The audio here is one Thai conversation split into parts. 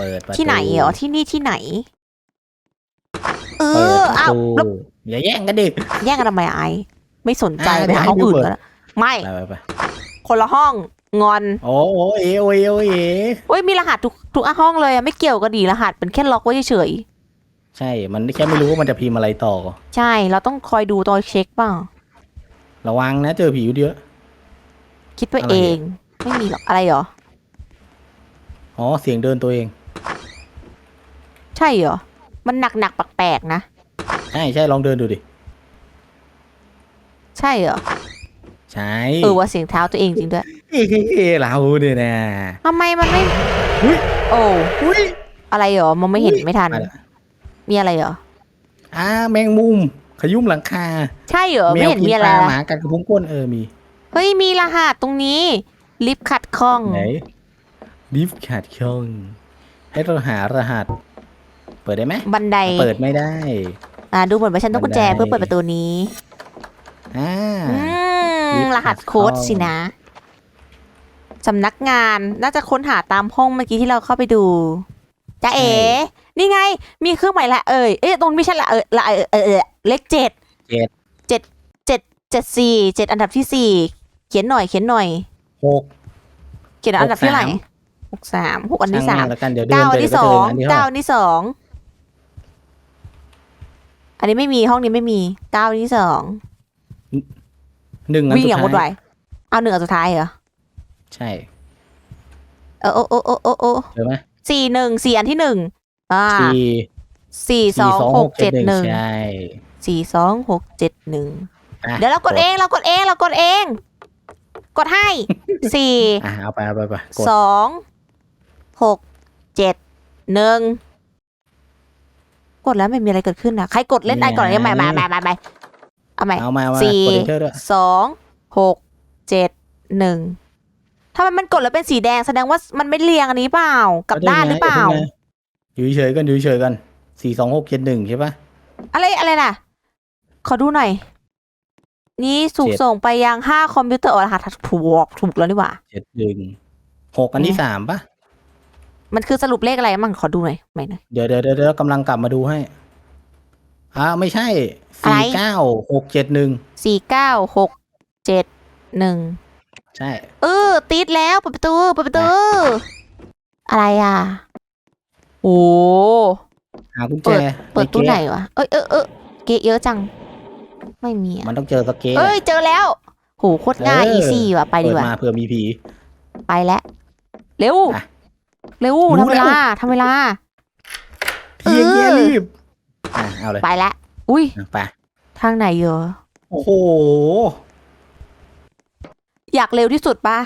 เปิดประตูที่ไหนเหรอที่นี่ที่ไหน เอเปิดอประอ้าวตูแล้วอย่าแย่งกันดิ แย่งกันทำไมไอไม่สนใจอ่าไปหาเดี๋ยวห้องให้อื่นดูเปิดแล้วไม่ ไปไปไปคนละห้องงอนโอ้โหเอโอเอโอเอเอ้ยมีรหัสทุกทุกห้องเลยอะไม่เกี่ยวกับดีรหัสเป็นแค่ล็อกไว้เฉยใช่ มันแค่ไม่รู้ว่ามันจะพิมพ์อะไรต่อ ๆใช่ เราต้องคอยดูตอนเช็คเปล่า ระวังนะเจอผีเยอะ คิดไปอะไร เอง ไม่มีหรอกอะไรเหรอ อ๋อ เสียงเดินตัวเอง ใช่เหรอ มันหนักหนักๆแปลกๆนะ ใช่ใช่ลองเดินดูดิ ใช่เหรอ ใช่เออว่าเสียงเท้าตัวเองจริงด้วยเฮ้ยเราเนี่ยนะทำไมมันไม่อุ๊ยโอ้อุ้ยอะไรเหรอ มันไม่เห็นอุ๊ยไม่ทันมาละมีอะไรเหรออ่าแมงมุมขยุ่มหลังคา ใช่เหรอแมไม่วเห็นกิมีนอะไรปลาหละมากัดกระพุ้งก้นเออมี เฮ้ย มีรหัสตรงนี้ ลิฟต์ขัดข้องไหนดิฟขาดช่อง ให้เราหารหัส เปิดได้ไหมบันไดเปิดไม่ได้ อ่าดูเหมือนว่าฉันต้องกุญแจบันไดเพื่อเปิดประตูนี้อ่าอืลิมฟต์รหัสขัดโค้ดข้องสินะสำนักงานน่าจะค้นหาตามห้องเมื่อกี้ที่เราเข้าไปดูจ้าเอ๋นี่ไง มีเครื่องหมายละเอ่ยเอ๊ะตรงนี้ไม่ใช่ละเออละเออเออเออเลขเจ็ดเจ็ดเจ็ดเจ็ดเจ็ดสี่เจ็ดอันดับที่สี่เขียนหน่อยเขียนหน่อยหกเขียนอันดับที่เท่าไหร่หกสามหกอันที่สามช่งแม่งแล้วกันเดี๋ยวเดินเก้าไปอันเดี๋ยวที่ก็สเจอองอันที่เก้าห้าอันที่สอง อันนี้ไม่มีห้องนี้ไม่มีเก้าอันที่สองหนึ่งอันวิ่งสุดอย่างวุ่นท้าวายยเอาหนึ่งอันสุดท้ายเหรอใช่เออโอ้โอ้โอ้โอ้โอ้เจอไหมสี่หนึ่งสี่อันที่หนึ่งอ่าสี่สี่สองหกเจ็ดหนึ่งใช่ สี่สองหกเจ็ดหนึ่งอะ เดี๋ยวเรากดเองเรากดเองเรากดเอง กดให้สี่อะเอาไปเอาไปไปกดสองหกเจ็ดหนึ่ง กดแล้วไม่มีอะไรเกิดขึ้นนะใครกดเล่นได้ก่อนเนี่ยมามามามามาเอาใหม่เอามาเอามาสี่กดเอนเตอร์ด้วยสองหกเจ็ดหนึ่งถ้ามันมันกดแล้วเป็นสีแดงแสดงว่ามันไม่เรียงอันนี้เปล่ากลับด้านหรือเปล่า อยู่เฉยๆกันอยู่เฉยๆกันสี่สองหกเจ็ดหนึ่งใช่ปะอะไรอะไรน่ะ ขอดูหน่อย นี่ถูกเจ็ดส่งไปยังห้าคอมพิวเตอร์รหัสถูกถูกแล้วนี่หว่าเจ็ดหนึ่งหกอันที่สามปะ มันคือสรุปเลขอะไรมั่งขอดูหน่อยใหม่หน่อยเดี๋ยวเดี๋ยวเดี๋ยวเดี๋ยวกำลังกลับมาดูให้อ่าไม่ใช่อะไร สี่เก้าหกเจ็ดหนึ่งสี่เก้าหกเจ็ดหนึ่งใช่ เออติดแล้วเปิดประตูเปิดประตู อะไรอะโอ้หากุญแจเปิดตู้ไหนเก๊ะวะเอ้ยเออเออเกะเยอะจัง ไม่มีอะมันต้องเจอสเก็ตเอ้ยเจอแล้วโหโคตรง่ายเอออีซี่ว่ะไปดีเปิดกว่ามาเผื่อมีผี ไปแล้วเร็ว อะ เร็วรู้ทำเวลาแล้วทำเวลา เพียงเงี้ยเออรีบอะเอาเลยไปแล้วอุ้ย อะไปทางไหนเหรอโอ้โหอยากเร็วที่สุดปะ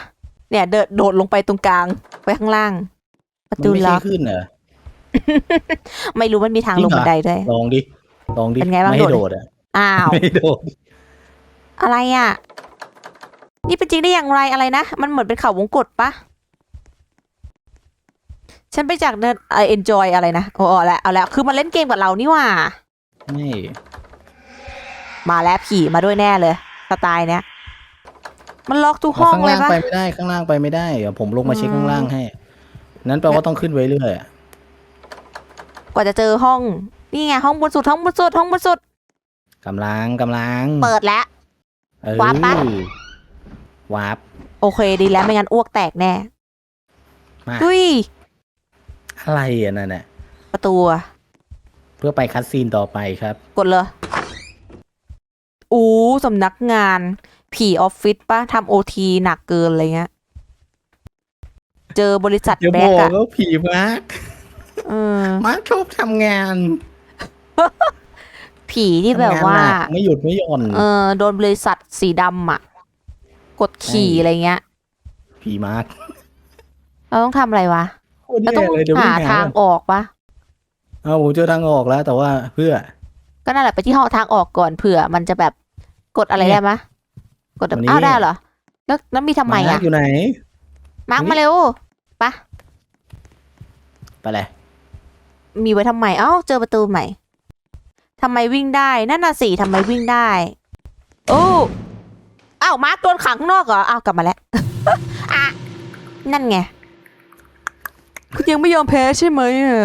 เนี่ยเดินโดดลงไปตรงกลาง ไปข้างล่าง ประมันตูไม่ล็ใช่อกขึ้นเหรอ ไม่รู้มันมีทางจริลงงเหรอ บันไดด้วย ลองดิลองดิเป็นไงบ้าง ไม่ให้โดโดดดอะอ้าว ไม่ให้โดดอะไรอะ นี่เป็นจริงได้อย่างไรอะไรนะ มันเหมือนเป็นเขาวงกตปะ ฉันไปจากเดินไอเอ็นจอยอะไรนะโอ้เอาละเอาละคือมันเล่นเกมกับเรานี่หว่าไม่มาแล้วผีมาด้วยแน่เลยสไตล์เนี้ยมันล็อกทุกห้องข้างเลล่ายงปะไปไม่ได้ข้างล่างไปไม่ได้เดี๋ยวผมลงมาเช็คอืมข้างล่างให้ นั้นแปลว่าต้องขึ้นไว้เรื่อยอะกว่าจะเจอห้อง นี่ไงห้องบนสุดห้องบนสุดห้องบนสุดกำลังกำลัง เปิดแล้วเออวาร์ปปะวาร์ปโอเคดีแล้วไม่งั้นอ้วกแตกแน่มาดุย อะไรอะนั่นน่ะประตูอะเพื่อไปคัดซีนต่อไปครับ กดเลยอู้สำนักงาน ผีออฟฟิศปะทำโอทีหนักเกินอะไรเงี้ย เจอบริษัทเดี๋ยวแบบกอกอะว่าผีมาร์คเออมาร์คชอบทำงานผีที่แบบว่าทำงนหนักไม่หยุดไม่หย่อน เออโดนบริษัทสีดำอะกดขี่ใช่ อะไรเงี้ย ผีมาร์คเราต้องทำอะไรวะ โคตรเราแย่ต้องเลยเดี๋ยวหาวิ่งทางออกปะเอาผมเจอทางออกแล้ว แต่ว่าเพื่อ ก็นั่นแหละไปที่ห้องทางออกก่อนเผื่อ มันจะแบบกดอะไรเนี่ยได้มะกดแบบวันนี้ อ้าวได้เหรอแล้วแล้วมีทำไมมาร์อะคอยู่ไหน มาร์กวันนี้ มาเร็วไปเลยมีไว้ทำไมเอ้าเจอประตูใหม่ทำไมวิ่งได้นั่นน่ะสิทำไมวิ่งได้โอ้อ้าวมาร์กโดนขังข้างนอกเหรออ้าวกลับมาแล้ว อะนั่นไง คุณยังไม่ยอมแพ้ใช่ไหมอะ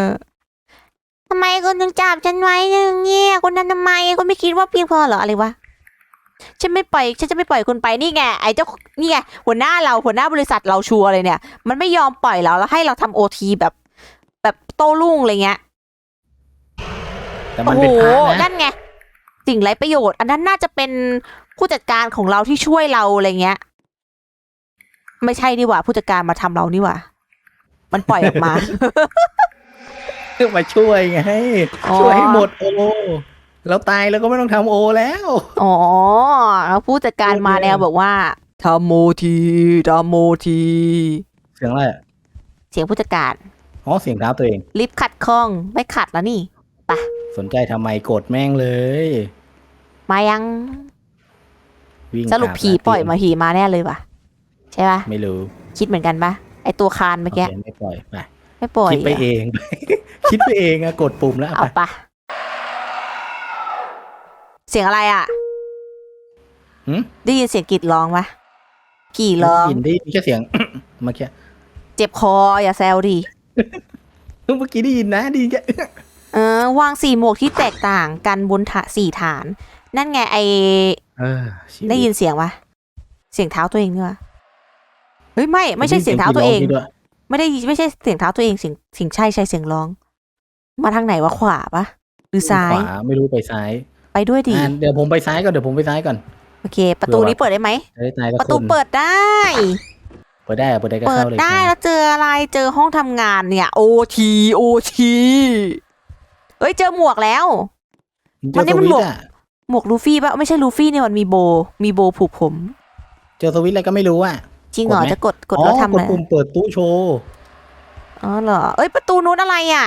ทำไมคุณถึงจับฉันไว้อย่างเงี้ยคุณทำทำไมคุณไม่คิดว่าเพียงพอเหรออะไรวะฉันไม่ปล่อยฉันจะไม่ปล่อยคุณไปนี่ไงไอ้เจ้านี่ไงหัวหน้าเราหัวหน้าบริษัทเราชัวร์เลยเนี่ย มันไม่ยอมปล่อยเราแล้วให้เราทำโอทีแบบ แบบโต้รุ่งอะไรเงี้ยแต่มันเป็นพระโอ้โหนะนั่นไงสิ่งไร้ประโยชน์ อันนั้นน่าจะเป็นผู้จัดการของเราที่ช่วยเราอะไรเงี้ย ไม่ใช่ดีกว่าผู้จัดการมาทำเรานี่หว่า มันปล่อยออกมามาช่วยไงอ๋อช่วยให้หมดโอ แล้วตายแล้วก็ไม่ต้องทำโอแล้ว อ๋อแล้วผู้จัดการมาแนวบอกว่าทำโมทีทำโมที เสียงอะไรอะเสียงผู้จัดการอ๋อเสียงเท้าตัวเองลิฟต์ขัดข้องไม่ขัดแล้วนี่สนใจทำไมกดแม่งเลย มายังวิ่งสรุปตามผีปล่อยมาผีมาแน่เลยว่ะใช่ปะไม่รู้ คิดเหมือนกันปะ ไอตัวคานเมื่อกี้โอเคไม่ปล่อยไปไม่ปล่อยคิดไปอะเอง คิดไปเองอะกดปุ่มแล้วเอาไปปะเสียงอะไรอะหืมได้ยินเสียงกรีดร้องปะกรีดร้องได้ยินได้ยินแค่เสียงเมื่อกี้เจ็บคออย่าแซวดิเมื่อกี้ได้ยินนะไดีแค่เออวางสี่หมวกที่แตกต่างกันบนถาสี่ฐาน นั่นไงไอเออชีวิตได้ยินเสียงปะเสียงเท้าตัวเองนี่วะ เฮ้ยไม่ไม่ใช่เสียงเท้าตัวเองได้ยินสียร้ด้วยไม่ได้ไม่ใช่เสียงเท้าตัวเองเสียงเสียงใช่ใช่เสียงร้อง มาทางไหนวะขวาปะหรือซ้ายขวาไม่รู้ไปซ้าย ไปด้วยดิอะเดี๋ยวผมไปซ้ายก่อนเดี๋ยวผมไปซ้ายก่อนโอเค ประตูนี้เปิดได้ไหมจะได้ตายก็ประตูคนเปิดได้ เปิดได้อะเปิดได้ก็เปิดเข้าเลยได้ครับแล้วเจออะไรเจอห้องทำงานเนี่ย โอทีโอทีเอ้ยเจอหมวกแล้วเจวัอนนี้สมันวิตบอช์กอะหมวกลูฟี่ปะไม่ใช่ลูฟี่เนี่ยมันมีโบ มีโบผูกผม เจอสวิตช์อะไรก็ไม่รู้อะ จริงเหรอกดไหม จะกดกดอ๋อแล้วทำกอะไรดปุ่มเปิดตู้โชว์อ๋อเหรอเอ้ยประตูนู้นอะไรอะ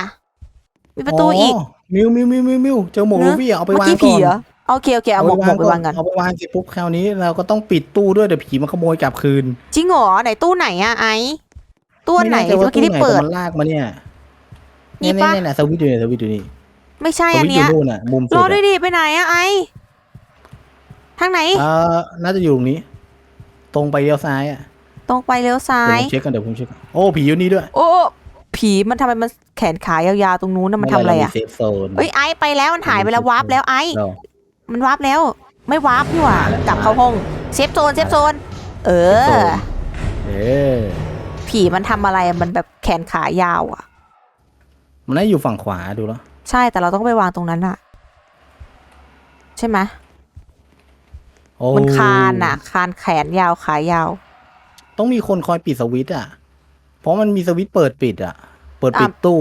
มีประตูอีกมิวมิวมิวมิวมิวเจอหมวกเนลูอะฟี่อะเอาไปเมื่อวางกี้ก่ผีอนเหรอโอเคโอเคเอาหมวกหมวกไปวางกันเอาไปวางเสร็จปุ๊บคราวนี้เราก็ต้องปิดตู้ด้วยเดี๋ยวผีมันขโมยกลับคืนจริงเหรอไหนตู้ไหนอะไอตู้ไหนม่แใจว่าเมื่อกี้ที่ตู้ไหนเปิดแต่มันลากมาเนี่ยนี่เนี่ยปะ เนี่ยเนี่ยสวิตช์อยู่เนี่ยสวิตช์อยู่นี่ไม่ใช่สอันวิตช์อเนี้ยู่ยนู่นอะมุมสุดรออะด้วยดิไปไหนอะไอทางไหน เออน่าจะอยู่ตรงนี้ ตรงไปเลี้ยวซ้ายอะต รงไปเลี้ยวซ้าเดี๋ยวยผมเช็คกันเดี๋ยวผมเช็คกันโอ้ผีอยู่นี่ด้วยโอ้ผีมันทำไมมันแขนขายาวๆตรงนู้นนะมันทำอะไรอะเซฟโซนเอ้ยไอไปแล้วมันหายไปแล้ววาร์ปแล้วไอเรามันวาร์ปแล้ว ไม่วาร์ปนี่หว่ามาแล้วกลับเข้าห้องเซฟโซนเซฟโซนเอเซฟโซอนเออผีมันทำอะไรอะมันแบบแขนขายาวอะ มันน่าอยู่ฝั่งขวาดูแล้วใช่แต่เราต้องไปวางตรงนั้นอะใช่ไหมโอ้มันคานอะคานแขนยาวขายาว ต้องมีคนคอยปิดสวิตช์อะ เพราะมันมีสวิตช์เปิดปิดอะ เปิดปิดตู้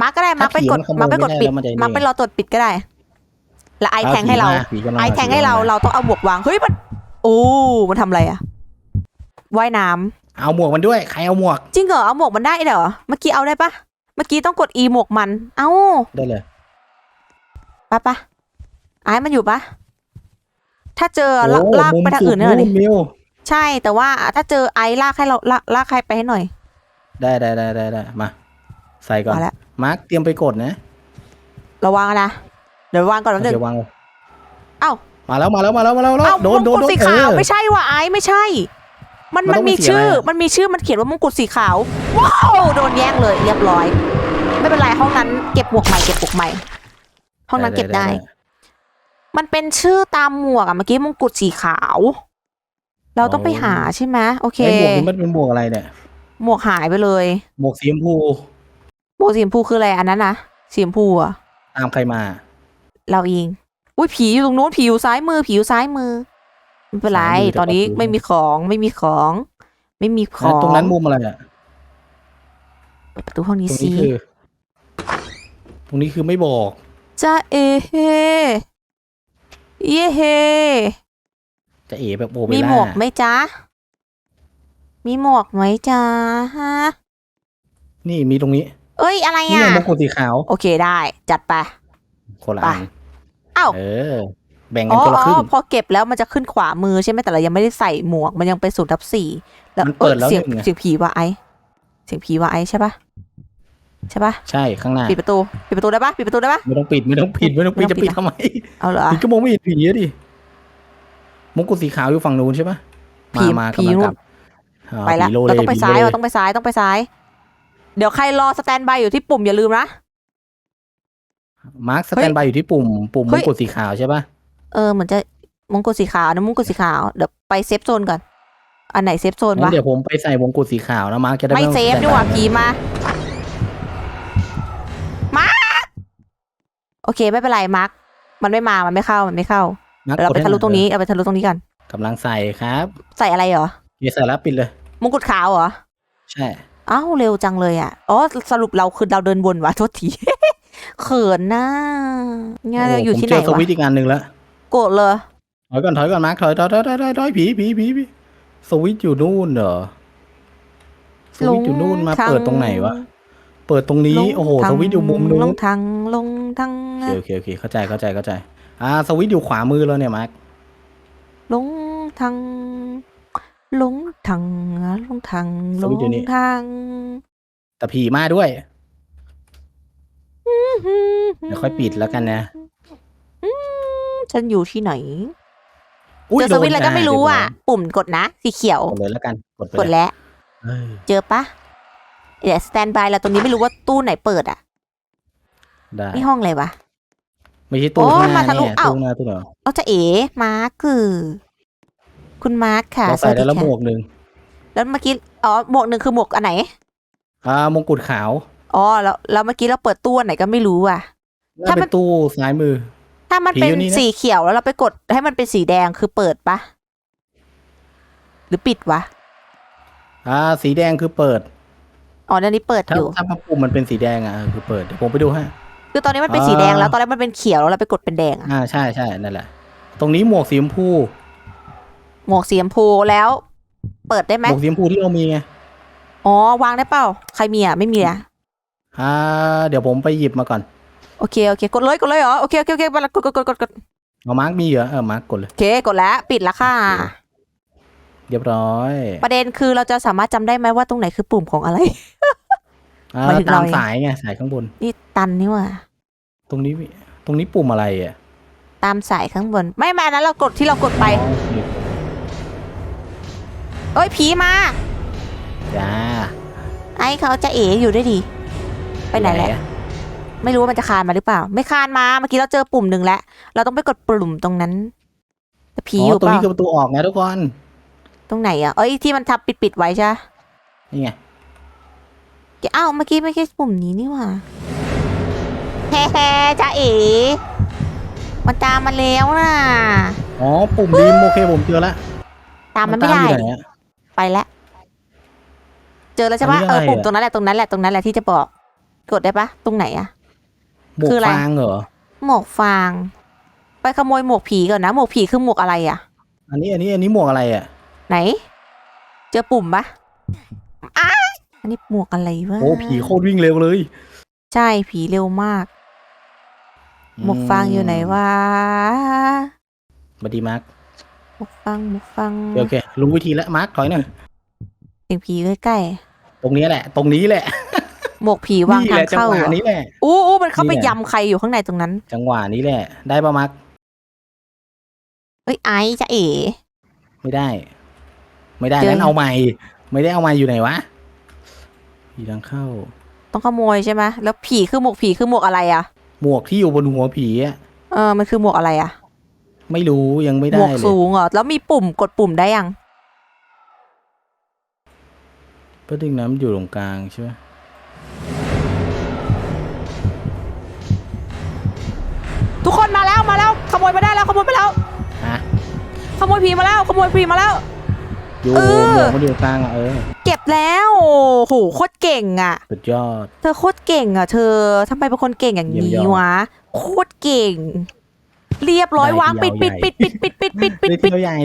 มาร์กก็ได้มาร์กไปกดถ้าผีมันขโมยมาร์กไปกดไม่ได้ปิดแล้วมันจะนี่มาร์กไปรอตรวจปิดก็ได้ แล้วไอแทงให้เราผีกำลังไอแทงให้เราเราต้องเอาหมวกวางเฮ้ยมันโอ้มันทำอะไรอะว่ายน้ำเอาหมวกมันด้วยใครเอาหมวก จริงเหรอเอาหมวกมันได้เหรอเมื่อกี้เอาได้ปะเมื่อกี้ต้องกด e หมวกมัน เอ้าได้เลยปะปะไอ้มันอยู่ปะถ้าเจอลากโอ้ลากมุมไปทางสุดอื่นหน่อยดิมิว ใช่แต่ว่าถ้าเจอไอ้ลากให้เราลากลากใครไปให้หน่อย ได้ได้ได้ได้ได้มา ใส่ก่อน มาแล้ว มาร์คเตรียมไปกดนะระวังนะ เดี๋ยววางก่อนแป๊บนึงเดี๋ยววางเลยเอ้ามาแล้วมาแล้วมาแล้วมาแล้วมาแล้วเอ้าโดนโดมนงโดกุฎนสีขาวเออ ไม่ใช่ว่ะไอ้ไม่ใช่ มันมันมันต้องมีเป็นสีชื่อ อะไรอะ มันมีชื่อมันเขียนว่ามงกุฎสีขาวว้าวโดนแย่งเลยเรียบร้อย ไม่เป็นไรห้องนั้นเก็บหมวกใหม่เก็บหมวกใหม่ห้องนั้นเก็บได้ มันเป็นชื่อตามหมวกอะเมื่อกี้มงกุฎสีขาว เราต้องไปหาใช่ไหมโอเคไอ้หมวกนี้มันเป็นหมวกอะไรเนี่ย หมวกหายไปเลย หมวกสีชมพู หมวกสีชมพูคืออะไรอันนั้นนะสีชมพูอะตามใครมา เราเองอุ้ยผีอยู่ตรงนู้นผีอยู่ซ้ายมือผีอยู่ซ้ายมือไม่เป็นไรซ้ายมือแต่ตอนนี้ประตู ไม่มีของไม่มีของ ไม่มีของตรงนั้นมุมอะไรอะ เปิดประตูห้องตนี้รงสินี้คือ ตรงนี้คือไม่บอก จ้าเอเฮเย่เฮ จะเอ๋แบบโอเปมีร่าหมวกไหมจ๊ะ มีหมวกไหมจ๊ะฮะนี่มีตรงนี้เอ้ยอะไรนี่อะ ไงมงกุฎสีขาวโอเคได้ จัดไป คนละไปอันเอ้า เออ แบ่งอ๋กันอคนละครึ่ง อ๋อพอเก็บแล้วมันจะขึ้นขวามือใช่ไหมแต่เรายังไม่ได้ใส่หมวกมันยังเป็นศูนย์ทับสี่แล้วมันเปิดแล้วเสียงหนึ่งไง เสียงผีว่าไอเสียงผีว่าไอใช่ปะใช่ปะใช่ข้างหน้าปิดประตูปิดประตูได้ปะปิดประตูได้ปะ ไม่ต้องปิดไม่ต้องปิดไม่ต้องปิดไม่ต้จะองปิปิดดทำไมเอาเหรอ ปิดก็มองไม่เห็นผีอะดิ มงกุฎสีขาวอยู่ฝั่งนู้นใช่ปะผีมามาผีกำลังนู่กนลับอ๋อไปแล้วผีโลเราเลต้องไปผีซ้ายโลเลเราต้องไปซ้ายต้องไปซ้าย เดี๋ยวใครรอสแตนบายอยู่ที่ปุ่มอย่าลืมนะ มาร์คสแตนบายอยู่ที่ปุ่ม ปุ่มเฮ้มยงกุฎสีขาวใช่ปะเออเหมือนจะมงกุฎสีขาวนะมงกุฎสีขาวเดี๋ยวไปเซฟโซนก่อน อันไหนเซฟโซนงั้วะนเดี๋ยวผมไปใส่มงกุฎสีขาวนะมาร์คจะได้ไม่ต้องเซฟสแตนดีกว่าบยผีมามาโอเคไม่เป็นไรมาร์คมันไม่มามันไม่เข้ามันไม่เข้า มาร์คเราไปกดให้ทะลุตรงนี้หอยเราไปทะลุตรงนี้กันกำลังใส่ครับ ใส่อะไรเหรอเดี๋ยวใส่แล้วปิดเลย มงกุฎขาวเหรอ ใช่อ้าวเร็วจังเลยอะ อ๋อสรุปเราคือเราเดินวนวะโทษที เขินนะเนี่ยเราอยู่ที่ไหนผมเจอสวะวิตช์อีกอันหนึ่งแล้วโกรธเลย ถอยก่อนถอยก่อนมาร์คถอยถอยถอยถอยถอยถอยผีผีผีผีสวิตช์อยู่นู่นเหรอ สวิตช์อยู่นู่นมาเปิดตรงไหนวะ เปิดตรงนี้ลงโอ้โหทางสวิตช์อยู่มุมลนู้นงทางลงทางโอเคโอเคโอเคเข้าใจเข้าใจเข้าใจ อ่าสวิตช์อยู่ขวามือแล้วเนี่ยมาร์คลงทางลงทางลงทางลงทางแต่ผีมาด้วยเดี๋ยวค่อยปิดแล้วกันนะฉันอยู่ที่ไหนอุ้ยเจอสวิตช์อะไรก็ไม่รู้อะโดนปุ่มกดนะสีเขียวกดเลยแล้วกันกดไปกดแล้วเอ้ยเจอปะเดี๋ยวสแตนบายแล้วตรงนี้ไม่รู้ว่าตู้ไหนเปิดอะได้นี่ห้องอะไรวะ ไม่ใช่ตู้โอ้ข้างหน้ามาทะลุเนี่ยเอ้าตู้หน้าตู้เหรอเอาจะเอ๋มาร์คคือคุณมาร์คค่ะเราใส่ได้แล้วหมค่ะวกหนึ่งแล้วเมื่อกี้อ๋อหมวกหนึ่งคือหมวกอันไหนอ่ามงกุฎขาวอ๋อแล้วแล้วเมื่อกี้เราเปิดตู้อันไหนก็ไม่รู้อะน่าถ้ามัเป็นนตู้ซ้ายมือ ถ้ามันผีเป็นอยู่นี่นะ สีเขียวแล้วเราไปกดให้มันเป็นสีแดงคือเปิดปะหรือปิดวะอ่าสีแดงคือเปิด อ๋ออันนี้เปิดถ้าอยู่ ถ้าปุ่มมันเป็นสีแดงอะเออคือเปิดเดี๋ยวผมไปดูให้ คือตอนนี้มันเป็นอ่าสีแดงแล้วตอนแรกมันเป็นเขียวแล้วเราไปกดเป็นแดงอะอ่าใช่ใช่นั่นแหละ ตรงนี้หมวกสีชมพูหมวกสีชมพูแล้ว เปิดได้ไหมหมวกสีชมพูที่เรามีไงอ๋อวางได้เปล่าใครมีอะไม่มีอะอ่าเดี๋ยวผมไปหยิบมาก่อนโอเคโอเค กดเลยกดเลยเหรอโอเคโอเคโอเคไปละกดกดกดกดกดเอามาร์กมีเหรอเออมาร์กกดเลยโอเคกดแล้วปิดละค่ะ เรียบร้อย ประเด็นคือเราจะสามารถจำได้ไหมว่าตรงไหนคือปุ่มของอะไรอ่า หมายถึงตาเรามเองสายไงสายข้างบน นี่ตันนี่หว่า ตรงนี้มีตรงนี้ปุ่มอะไรอะตามสายข้างบน ไม่แม่นั้นเรากดที่เรากดไป อ๋อนี่เอ้ยผีมา จ้าไอ้เขาจะเอ๋อยู่ด้วยดี ไปไหนแล้ว ไม่รู้ว่ามันจะคานมาหรือเปล่า ไม่คานมา เมื่อกี้เราเจอปุ่มหนึ่งแล้ว เราต้องไปกดปุ่มตรงนั้น แต่ผีอ๋ออยู่ตรงเปล่านี้คือประตูออกนะทุกคน ตรงไหนอะ เอ้ยที่มันทับปิดปิดๆไว้ใช่ปะนี่ไงเดี๋ยว อ้าวเมื่อกี้ไม่ใช่ปุ่มนี้นี่หว่าแฮ่แฮ่จ้าเอ๋มันตามมาแล้วน่ะ อ๋อ ปุ่มริมโอเคผมเจอแล้วตามมันไม่ได้ อยู่ไหนอะ ไปแล้ว เจอแล้วใช่ปะอันนี้เออะไรอปุ่มอะ ตรงนั้นแหละตรงนั้นแหละตรงนั้นแหละที่จะบอก กดได้ปะตรงไหนอะ หมวกคืออะไร ฟางเหรอ หมวกฟาง ไปขโมยหมวกผีก่อนนะ หมวกผีคือหมวกอะไรอะอันนี้อันนี้อันนี้หมวกอะไรอะ ไหน เจอปุ่มปะอ้า อันนี้หมวกอะไรวะโอ้ผีโคตรวิ่งเร็วเลย ใช่ผีเร็วมาก หมวกฟางอยู่ไหนวะบัดดีมาร์คหมวกฟางหมวกฟางโอเครู้วิธีแล้วมาร์คถอยหน่อยเสียงผีใกล้ตรงนี้แหละ ตรงนี้แหละๆหมวกผีวางนี่ทาแหงละจังเข้าหเหรวะอนี้แหละอู้อู้มันเข้าไปนี่แหละยำใครอยู่ข้างในตรงนั้น จังหวะนี้แหละ ได้ปะมาร์คเอ้ยไอ้จะเอ๋ไม่ได้ ไม่ได้เจอนั้นเอาใหม่ ไม่ได้เอาใหม่อยู่ไหนวะ ผีทางเข้า ต้องขโมยใช่ไหมแล้วผีคือหมวกผีคือหมวกอะไรอะหมวกที่อยู่บนหัวผีอะเออมันคือหมวกอะไรอะไม่รู้ยังไม่หมได้วกเลยสูงเหรอแล้วมีปุ่มกดปุ่มได้ยังเพื่อดึงน้ำอยู่ตรงกลางใช่ไหมทุกคนมาแล้วมาแล้วขโมยมาได้แล้วขโมยไปแล้ว ฮะขโมยผีมาแล้วขโมยผีมาแล้ว อยู่เออ หมวกมันอยู่ตรงกลางอะเออเก็บ แล้วโอ้โหโคตรเก่งอะสุดยอด เธอโคตรเก่งอะเธอทำไมเป็นคนเก่งอย่างเยี่นี้ยมยอด วะ โคตรเก่ง เรียบร้อยได้วางปิดเดี่ปิยดวปิดปิดปิดปิดปิดปิดปิดเล็กปิดเท่าใหญ่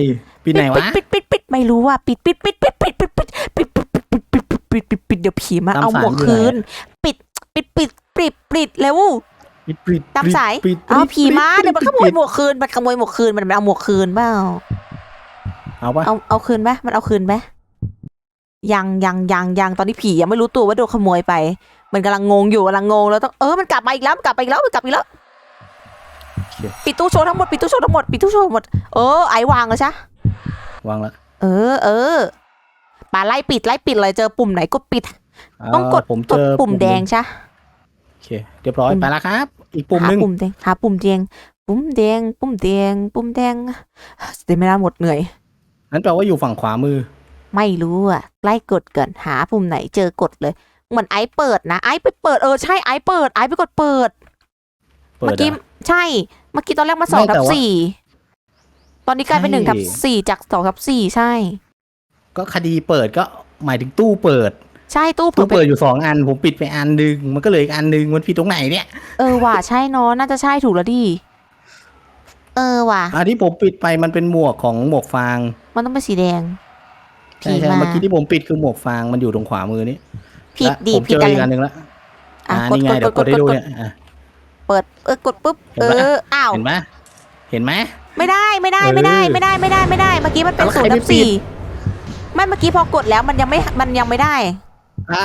ปีไหนวะปิดปิดปิดปิดไม่รู้ว่าปิดปิดปิดปิดปิดปิดปิดปิดปิดปิดปิดปิดปิดปิดปิดปิดเดี๋ยวผีมาตามเอาหมวกสายอยู่คืนไหนปิดปิดปิดปิดปิดเร็วปิดปิดตามสายปิดปิดเอาผีมาปิเดี๋ยวมันขโมยหมวกคืนมันขโมยหมวกคืนมันเอาหมวกคืนเปล่าเอาปะเอาเอาคืนไหมมันเอาคืนไหม ยังยังยังยังตอนนี้ผียังไม่รู้ตัวว่าโดนขโมยไป มันกำลังงงอยู่กำลังงงแล้วต้องเออมันกลับมาอีกแล้วมันกลับมาอีกแล้วมันกลับมาอีกแล้วปิดตู้โชว์ทั้งหมดปิดตู้โชว์ทั้งหมดปิดตู้โชว์หมดเออไอวางเลยใช่วางละเออเออป่าไล่ปิดไล่ปิดเลยเจอปุ่มไหนก็ปิด ต้องกดผมกเจดอปุ่มแดงใช่โอเคเรียบร้อยปุ่มไปแล้วครับ อีกปุ่มหหานึ่งปุ่มแดงหาปุ่มแดงปุ่มแดงปุ่มแดงปุ่มแดงเดี๋ยวไม่ได้หมดเหนื่อยนั้นแปลว่าอยู่ฝั่งขวามือ ไม่รู้อะใกล้กดเกินหาปุ่มไหนเจอกดเลย เหมือนไอซ์เปิดนะไอซ์ไปเปิดเออใช่ไอซ์เปิดไอซ์ไปกดเปิดเปิเมื่ดอกี้อะใช่ เมื่อกี้ตอนแรกมาสองไม่ทัแต่บว่าสี่ตอนนี้กลายเป็นใช่หนึ่งทับสี่จากสองทับสี่ใช่ ก็คดีเปิดก็หมายถึงตู้เปิด ใช่ตู้ตู้เปิเปิดดอยู่สองอัน ผมปิดไปอันหนึ่งมันก็เหลยอีกอันหนึ่งมันผิดตรงไหนเนี่ยเออว่ะใช่เนาะน่าจะใช่ถูกแล้วดิเออว่ะอันที่ผมปิดไปมันเป็นหมวกของหมวกฟาง มันต้องเป็นสีแดง ใช่ผิดใช่มาเมื่อกี้ที่ผมปิดคือหมวกฟางมันอยู่ตรงขวามือนี้ผิดและดีผมผิเจดออะไรอีกอันหนึ่งละอะอ่ากดนี่ไงกดเดี๋ยวกกดดให้กดูดเนี่ยอะ เปิดเออกดปุ๊บเห็เอนปะ ออ้าวเห็นไหมเห็นไหม ไม่ได้ไม่ได้เออไม่ได้ไม่ได้ไม่ได้ไม่ได้เมื่อกี้มันเป็นแล้วศูใครนย์ไม่ทับสี่ปิดไม่เมื่อกี้พอกดแล้วมันยังไม่มันยังไม่ได้ อ่า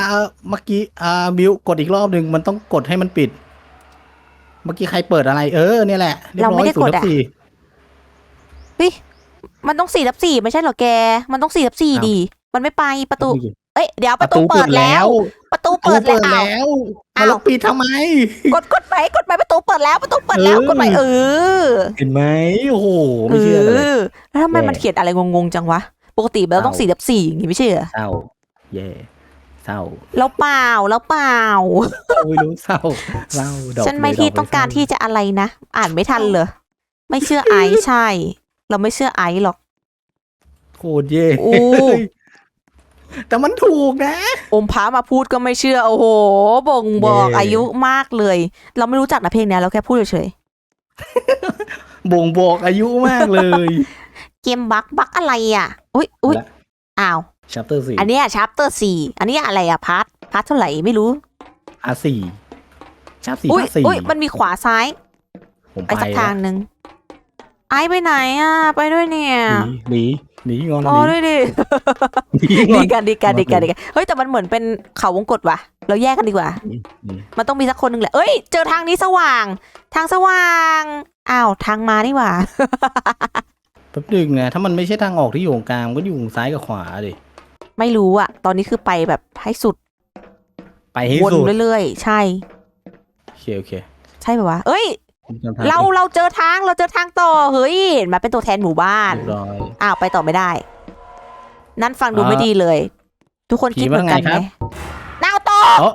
เมื่อกี้อ่าบิวกดอีกรอบหนึ่งมันต้องกดให้มันปิด เมื่อกี้ใครเปิดอะไร เออเนี่ยแหละเรียบเราร้ไม่อยได้ศูนกดย์ทัอะบสี่ มันต้องสี่ทับสี่ไม่ใช่เหรอแก มันต้องสี่ทับสี่อ้าวดี มันไม่ไปประตู เอ้ยเดี๋ยวปประระตูตูเปิเปิดดแล้แล้ววประตูประตูเปิดแล้วเปิดอ้าวแล้วอ้าวแล้วปิดทำไม กดกดไปกดไปประตูเปิดแล้วประตูเปิดแล้วเออกดไปเออ เห็นไหมโอ้โหไม่เชื่อเลยอแล้วทำไมแย่มันเขียนอะไรงงๆจังวะ ปกติมันต้องเศร้าสี่ทับสี่อย่างงี้ไม่ใช่เหรอเศร้าแย่เศร้าแล้วเปล่าแล้วเปล่าไม่รู้เศร้าเศร้าดอกฉันไม่เลยที่ดต้องการเลยที่จะอะไรนะ อ่านไม่ทันเลยไม่เชื่อไอซ์ใช่ เราไม่เชื่อไอซ์หรอกโคตรเย่โอ้แต่มันถูกนะ อมพระมาพูดก็ไม่เชื่อ โอ้โห บ่งบอกเย่อายุมากเลย เราไม่รู้จักนะเพลงเนี้ยเราแค่พูดเฉยบ่งบอกอายุมากเลยๆเกมบักบักอะไรอะอุ้ยอุ้ยและอ้าว chapter สี่อันเนี้ยชัปเตอร์สี่อันเนี้ยอะไรอะพาร์ทพาร์ทเท่าไหร่ไม่รู้อาสี่ชับสี่อุ้ยภาคสี่อุ้ยมันมีขวาซ้ายผมไปไปสักทางหนึ่ง ไอซ์ไปไหนอะ ไปด้วยเนี่ยหนีหนีหนีงอนอ๋อหนีด้วยดิหนีงอดีนกันดีกันดีกันมาดีกันเฮ้ยแต่มันเหมือนเป็นเขาวงกตว่ะ เราแยกกันดีกว่าอืมมันต้องมีสักคนหนึ่งแหละเอ้ย เจอทางนี้สว่าง ทางสว่างอ้าวทางมานี่หว่าแป๊บหนึงนะถ้ามันไม่ใช่ทางออกที่อยู่ตรงกลางมันก็อยู่ซ้ายกับขวาดิไม่รู้อะตอนนี้คือไปแบบให้สุด ไปให้วนสุดเรื่อยๆใช่โอเคโอเค ใช่ป่าวะเอ้ยผมจำทง เราเราเจอทางเราเจอทางต่อเฮ้ยเห็นมาเป็นตัวแทนหมู่บ้านเรียบร้อยอ้าวไปต่อไม่ได้ นั่นฟังดูอ่าไม่ดีเลย ทุกคนคิดเหมือนกันผีว่าไงไหมครับดาวตกเอ้า